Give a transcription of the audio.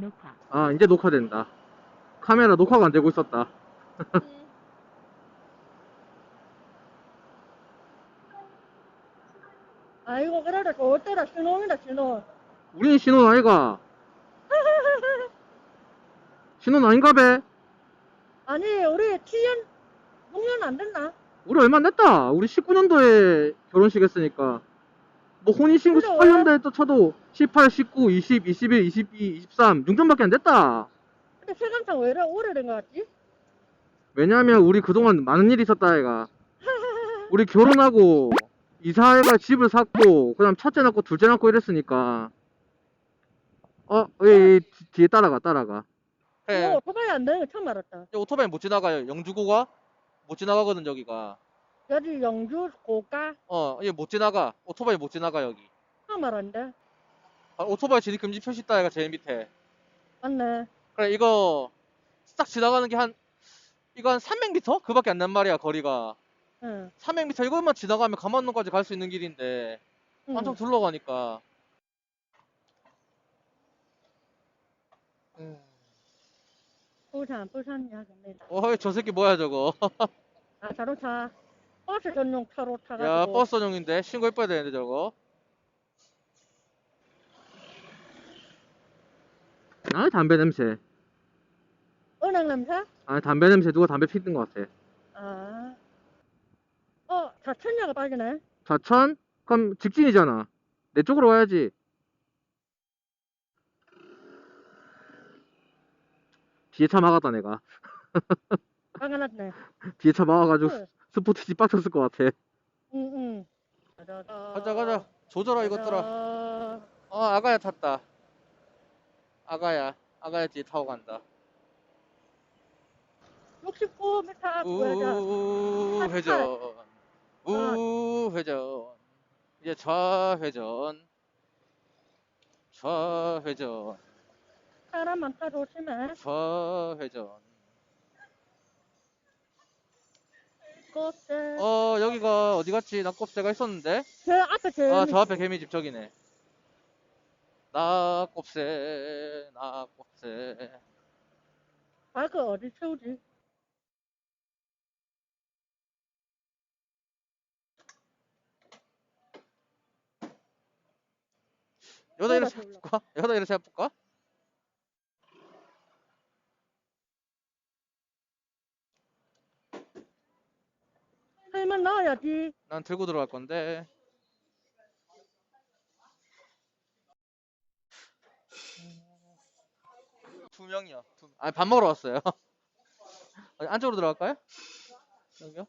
녹화. 아, 이제 녹화된다. 카메라 녹화가 안 되고 있었다. 아이고 그래도 좋을 때라 신혼이다 신혼 우린 신혼 아이가. 신혼 아닌가 배? 아니 우리 7년 6년 안 됐나? 우리 얼마 안 됐다. 우리 19년도에 결혼식 했으니까. 뭐 혼인신고 그래. 18년도에 또 쳐도 18, 19, 20, 21, 22, 23, 6년밖에 안 됐다. 근데 세간상 왜 이래 오래된 것 같지? 왜냐면 우리 그동안 많은 일이 있었다 아이가. 우리 결혼하고 이사해가 집을 샀고 그다음 첫째 낳고 둘째 낳고 이랬으니까. 어, 이, 이 뒤- 뒤에 따라가 따라가. 이거 뭐 오토바이 안 되는 거 처음 알았다 네. 오토바이 못 지나가요. 영주고가 못 지나가거든 여기가. 여기 영주 고가 어, 이게 못 지나가. 오토바이 못 지나가 여기. 처음 알았는데 아, 오토바이 진입 금지 표시 얘가 제일 밑에. 맞네 그래 이거 싹 지나가는 게 한 이거 한 300m? 그 밖에 안 난 말이야 거리가. 응. 300m 이것만 지나가면 감안동까지 갈 수 있는 길인데 응. 한참 둘러가니까. 음. 부산 부산 이야 근데 어이 저 새끼 뭐야 저거. 아 자동차 버스 전용 차로 타가지고 야 버스 전용인데 신고해봐야 되는데 저거. 아 담배 냄새. 은행 냄새? 아 담배 냄새 누가 담배 피는 것 같아. 아. 어, 자천야가 빠지네. 좌천? 그럼 직진이잖아. 내 쪽으로 와야지. 뒤에 차 막았다 내가. 막아놨네. 뒤에 차 막아가지고 응, 스포티지 빡쳤을 것 같아. 응. 응. 가자, 가자. 조져라 이것들아. 가자. 어 아가야 탔다. 아가야. 아가야 뒤에 타고 간다. 69m 구해자. 우 회전. 우 회전. 이제 좌회전. 좌회전. 사람 많다 조심해. 좌회전. 꽃대. 어 여기가 어디 갔지? 낙곱새가 있었는데. 저 앞에 제일 아저 앞에 개미집 저기네. 낙곱새 낙곱새. 바그 어디 세우지? 여기다 이렇게 해볼까? 여기다 이렇게 해볼까? 살만 넣어야지. 난 들고 들어갈 건데. 두 명이요. 두... 아니 밥 먹으러 왔어요. 안쪽으로 들어갈까요? 여기요?